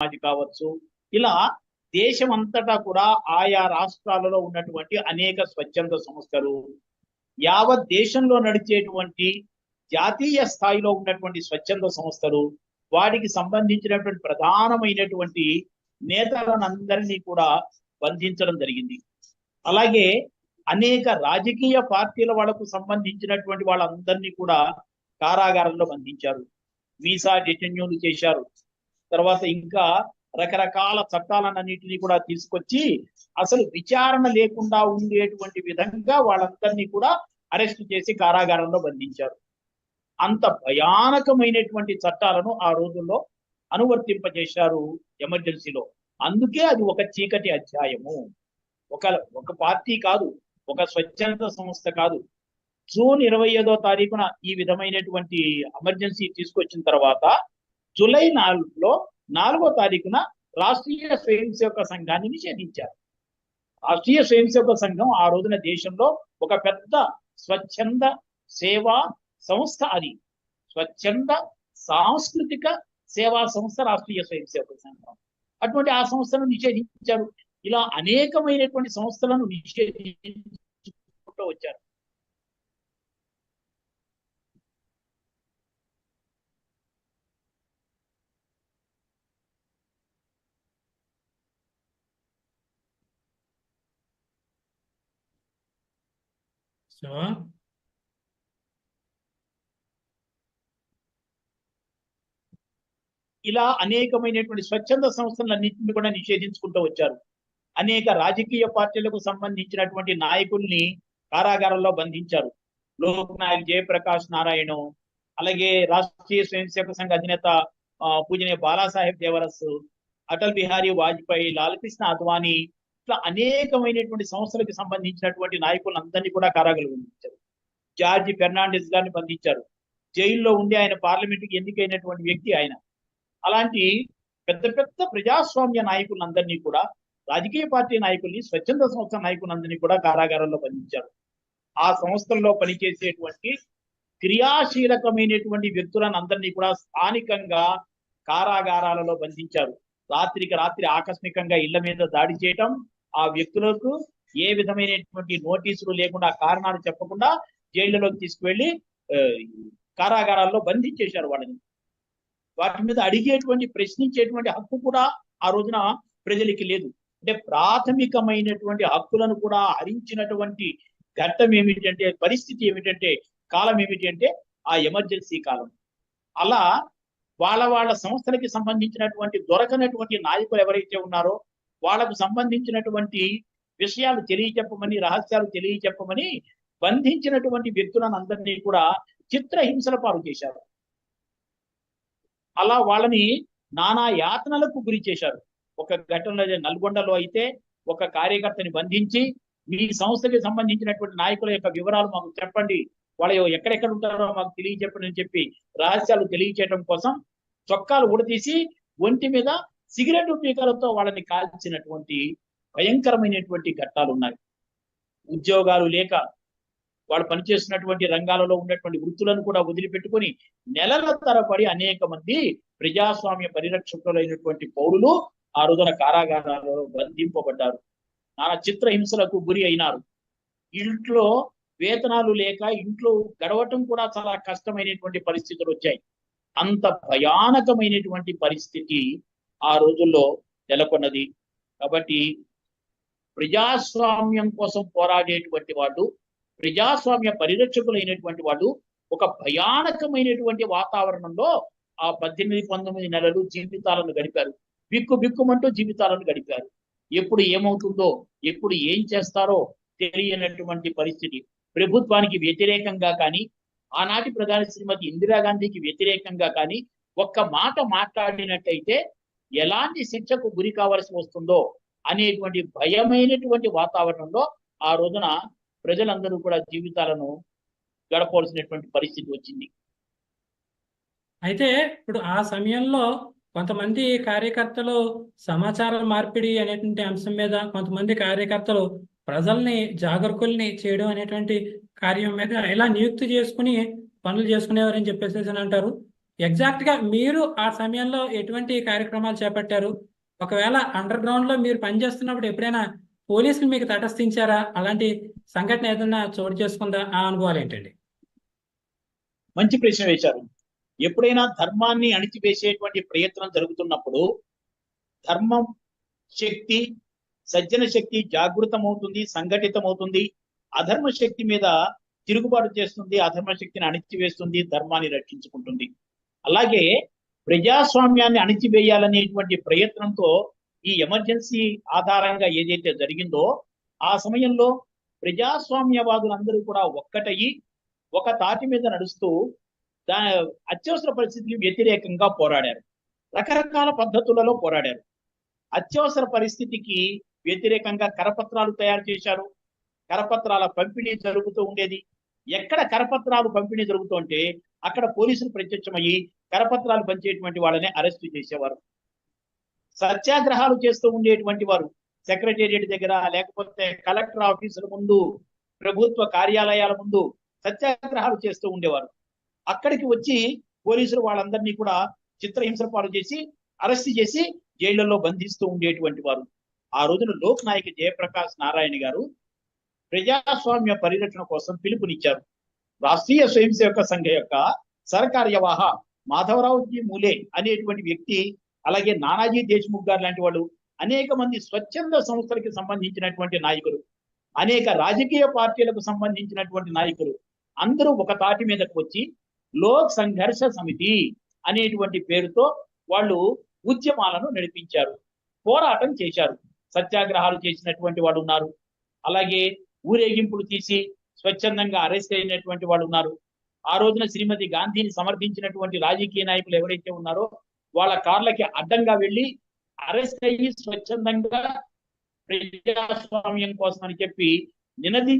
సమాజ్ కావచ్చు. ఇలా దేశం అంతటా కూడా ఆయా రాష్ట్రాలలో ఉన్నటువంటి అనేక స్వచ్ఛంద సంస్థలు యావత్ దేశంలో నడిచేటువంటి జాతీయ స్థాయిలో ఉన్నటువంటి స్వచ్ఛంద సంస్థలు వాటికి సంబంధించినటువంటి ప్రధానమైనటువంటి నేతలందరినీ కూడా బంధించడం జరిగింది. అలాగే అనేక రాజకీయ పార్టీల వాళ్ళకు సంబంధించినటువంటి వాళ్ళందరినీ కూడా కారాగారంలో బంధించారు. వీసా డిటెన్యూలు చేశారు. తర్వాత ఇంకా రకరకాల చట్టాలన్నింటినీ కూడా తీసుకొచ్చి అసలు విచారణ లేకుండా ఉండేటువంటి విధంగా వాళ్ళందరినీ కూడా అరెస్ట్ చేసి కారాగారంలో బంధించారు. అంత భయానకమైనటువంటి చట్టాలను ఆ రోజుల్లో అనువర్తింపజేశారు ఎమర్జెన్సీలో. అందుకే అది ఒక చీకటి అధ్యాయము. ఒక ఒక పార్టీ కాదు ఒక స్వచ్ఛంద సంస్థ కాదు. జూన్ ఇరవై ఐదో తారీఖున ఈ విధమైనటువంటి ఎమర్జెన్సీ తీసుకొచ్చిన తర్వాత జూలై నాలుగులో నాలుగో తారీఖున రాష్ట్రీయ స్వయం సేవక సంఘాన్ని నిషేధించారు. రాష్ట్రీయ స్వయం సేవక సంఘం ఆ రోజున దేశంలో ఒక పెద్ద స్వచ్ఛంద సేవా సంస్థ అది. స్వచ్ఛంద సాంస్కృతిక సేవా సంస్థ రాష్ట్రీయ స్వయం సేవక సంఘం. అటువంటి ఆ సంస్థను నిషేధించారు. ఇలా అనేకమైనటువంటి సంస్థలను నిషేధించుకుంటూ వచ్చారు. So, ఇలా అనేకమైనటువంటి స్వచ్ఛంద సంస్థలన్నింటినీ కూడా నిషేధించుకుంటూ వచ్చారు. అనేక రాజకీయ పార్టీలకు సంబంధించినటువంటి నాయకుల్ని కారాగారంలో బంధించారు. లోక్ నాయక్ జయప్రకాష్ నారాయణ అలాగే రాష్ట్రీయ స్వయం సేవక సంఘ అధినేత పూజనీయ బాలాసాహెబ్ దేవరస్ అటల్ బిహారీ వాజ్పేయి లాలకృష్ణ అద్వానీ ఇట్లా అనేకమైనటువంటి సంస్థలకు సంబంధించినటువంటి నాయకులందరినీ కూడా కారాగారం బంధించారు జార్జి ఫెర్నాండెస్ గారిని బంధించారు. జైల్లో ఉండి ఆయన పార్లమెంటుకి ఎన్నికైనటువంటి వ్యక్తి ఆయన. అలాంటి పెద్ద పెద్ద ప్రజాస్వామ్య నాయకులందరినీ కూడా రాజకీయ పార్టీ నాయకుల్ని స్వచ్ఛంద సంస్థ నాయకులందరినీ కూడా కారాగారంలో బంధించారు. ఆ సంస్థల్లో పనిచేసేటువంటి క్రియాశీలకమైనటువంటి వ్యక్తులను అందరినీ కూడా స్థానికంగా కారాగారాలలో బంధించారు. రాత్రికి రాత్రి ఆకస్మికంగా ఇళ్ళ మీద దాడి చేయటం ఆ వ్యక్తులకు ఏ విధమైనటువంటి నోటీసులు లేకుండా కారణాలు చెప్పకుండా జైళ్ళలోకి తీసుకువెళ్ళి కారాగారాల్లో బంధించేశారు వాళ్ళని. వాటి మీద అడిగేటువంటి ప్రశ్నించేటువంటి హక్కు కూడా ఆ రోజున ప్రజలకి లేదు. అంటే ప్రాథమికమైనటువంటి హక్కులను కూడా హరించినటువంటి ఘట్టం ఏమిటంటే పరిస్థితి ఏమిటంటే కాలం ఏమిటి అంటే ఆ ఎమర్జెన్సీ కాలం. అలా వాళ్ళ వాళ్ళ సంస్థలకి సంబంధించినటువంటి దొరకనటువంటి నాయకులు ఎవరైతే ఉన్నారో వాళ్ళకు సంబంధించినటువంటి విషయాలు తెలియచెప్పమని రహస్యాలు తెలియచెప్పమని బంధించినటువంటి వ్యక్తులను అందరినీ కూడా చిత్రహింసల పాలు చేశారు. అలా వాళ్ళని నానా యాతనలకు గురి చేశారు. ఒక ఘటనలో నల్గొండలో అయితే ఒక కార్యకర్తని బంధించి మీ సంస్థకి సంబంధించినటువంటి నాయకుల యొక్క వివరాలు మాకు చెప్పండి. వాళ్ళ ఎక్కడెక్కడ ఉంటారో మాకు తెలియచెప్పండి అని చెప్పి రహస్యాలు తెలియచేయడం కోసం చొక్కాలు ఊడతీసి ఒంటి మీద సిగరెట్ పీకలతో వాళ్ళని కాల్చినటువంటి భయంకరమైనటువంటి ఘట్టాలు ఉన్నాయి. ఉద్యోగాలు లేక వాళ్ళు పనిచేస్తున్నటువంటి రంగాలలో ఉన్నటువంటి వృత్తులను కూడా వదిలిపెట్టుకొని నెలల తరబడి అనేక మంది ప్రజాస్వామ్య పరిరక్షకులైనటువంటి పౌరులు ఆ రోజున కారాగారాలలో బంధింపబడ్డారు. నానా చిత్రహింసలకు గురి అయినారు. ఇంట్లో వేతనాలు లేక ఇంట్లో గడవటం కూడా చాలా కష్టమైనటువంటి పరిస్థితులు వచ్చాయి. అంత భయానకమైనటువంటి పరిస్థితి ఆ రోజుల్లో నెలకొన్నది. కాబట్టి ప్రజాస్వామ్యం కోసం పోరాడేటువంటి వాళ్ళు ప్రజాస్వామ్య పరిరక్షకులైనటువంటి వాళ్ళు ఒక భయానకమైనటువంటి వాతావరణంలో ఆ పద్దెనిమిది పంతొమ్మిది నెలలు జీవితాలను గడిపారు. బిక్కు బిక్కుమంటూ జీవితాలను గడిపారు. ఎప్పుడు ఏమవుతుందో ఎప్పుడు ఏం చేస్తారో తెలియనటువంటి పరిస్థితి. ప్రభుత్వానికి వ్యతిరేకంగా కానీ ఆనాటి ప్రధాని శ్రీమతి ఇందిరాగాంధీకి వ్యతిరేకంగా కానీ ఒక్క మాట మాట్లాడినట్టయితే ఎలాంటి శిక్షకు గురి కావాల్సి వస్తుందో అనేటువంటి భయమైనటువంటి వాతావరణంలో ఆ రోజున ప్రజలందరూ కూడా జీవితాలను గడపవలసినటువంటి పరిస్థితి వచ్చింది. అయితే ఇప్పుడు ఆ సమయంలో కొంతమంది కార్యకర్తలు సమాచార మార్పిడి అనేటువంటి అంశం మీద కొంతమంది కార్యకర్తలు ప్రజల్ని జాగరూకుల్ని చేయడం అనేటువంటి కార్యం మీద ఇలా నియుక్తి చేసుకుని పనులు చేసుకునేవారని చెప్పేసి అని అంటారు? ఎగ్జాక్ట్గా మీరు ఆ సమయంలో ఎటువంటి కార్యక్రమాలు చేపట్టారు? ఒకవేళ అండర్ గ్రౌండ్లో మీరు పనిచేస్తున్నప్పుడు ఎప్పుడైనా పోలీసులు మీకు తటస్థించారా? అలాంటి సంఘటన ఏదైనా చోటు చేసుకుందా? ఆ అనుభవాలు ఏంటండి? మంచి ప్రశ్న వేశారు. ఎప్పుడైనా ధర్మాన్ని అణిచివేసేటువంటి ప్రయత్నం జరుగుతున్నప్పుడు ధర్మం శక్తి సజ్జన శక్తి జాగృతమవుతుంది సంఘటితమవుతుంది. అధర్మ శక్తి మీద తిరుగుబాటు చేస్తుంది అధర్మ శక్తిని అణిచివేస్తుంది ధర్మాన్ని రక్షించుకుంటుంది. అలాగే ప్రజాస్వామ్యాన్ని అణిచివేయాలనేటువంటి ప్రయత్నంతో ఈ ఎమర్జెన్సీ ఆధారంగా ఏదైతే జరిగిందో ఆ సమయంలో ప్రజాస్వామ్యవాదులందరూ కూడా ఒక్కటయి ఒక తాటి మీద నడుస్తూ దా అత్యవసర పరిస్థితికి వ్యతిరేకంగా పోరాడారు. రకరకాల పద్ధతులలో పోరాడారు. అత్యవసర పరిస్థితికి వ్యతిరేకంగా కరపత్రాలు తయారు చేశారు. కరపత్రాల పంపిణీ జరుగుతూ ఉండేది. ఎక్కడ కరపత్రాలు పంపిణీ జరుగుతుంటే అక్కడ పోలీసులు ప్రత్యక్షమయ్యి కరపత్రాలు పంచేటువంటి వాళ్ళని అరెస్ట్ చేసేవారు. సత్యాగ్రహాలు చేస్తూ ఉండేటువంటి వారు సెక్రటేరియట్ దగ్గర లేకపోతే కలెక్టర్ ఆఫీసుల ముందు ప్రభుత్వ కార్యాలయాల ముందు సత్యాగ్రహాలు చేస్తూ ఉండేవారు. అక్కడికి వచ్చి పోలీసులు వాళ్ళందరినీ కూడా చిత్రహింసల పాలు చేసి అరెస్ట్ చేసి జైళ్ళలో బంధిస్తూ ఉండేటువంటి వారు. ఆ రోజున లోక్ నాయక్ జయప్రకాష్ నారాయణ గారు ప్రజాస్వామ్య పరిరక్షణ కోసం పిలుపునిచ్చారు. రాష్ట్రీయ స్వయం సేవక సంఘ యొక్క సరకార్యవాహ మాధవరావుజీ మూలే అనేటువంటి వ్యక్తి అలాగే నానాజీ దేశ్ముఖ్ గారు లాంటి వాళ్ళు అనేక మంది స్వచ్ఛంద సంస్థలకి సంబంధించినటువంటి నాయకులు అనేక రాజకీయ పార్టీలకు సంబంధించినటువంటి నాయకులు అందరూ ఒక తాటి మీదకు వచ్చి లోక్ సంఘర్ష సమితి అనేటువంటి పేరుతో వాళ్ళు ఉద్యమాలను నడిపించారు పోరాటం చేశారు. సత్యాగ్రహాలు చేసినటువంటి వాళ్ళు ఉన్నారు. అలాగే ఊరేగింపులు తీసి స్వచ్ఛందంగా అరెస్ట్ అయినటువంటి వాళ్ళు ఉన్నారు. ఆ రోజున శ్రీమతి గాంధీని సమర్థించినటువంటి రాజకీయ నాయకులు ఎవరైతే ఉన్నారో వాళ్ళ కార్లకి అడ్డంగా వెళ్ళి అరెస్ట్ అయ్యి స్వచ్ఛందంగా ప్రజాస్వామ్యం కోసం అని చెప్పి నినదించి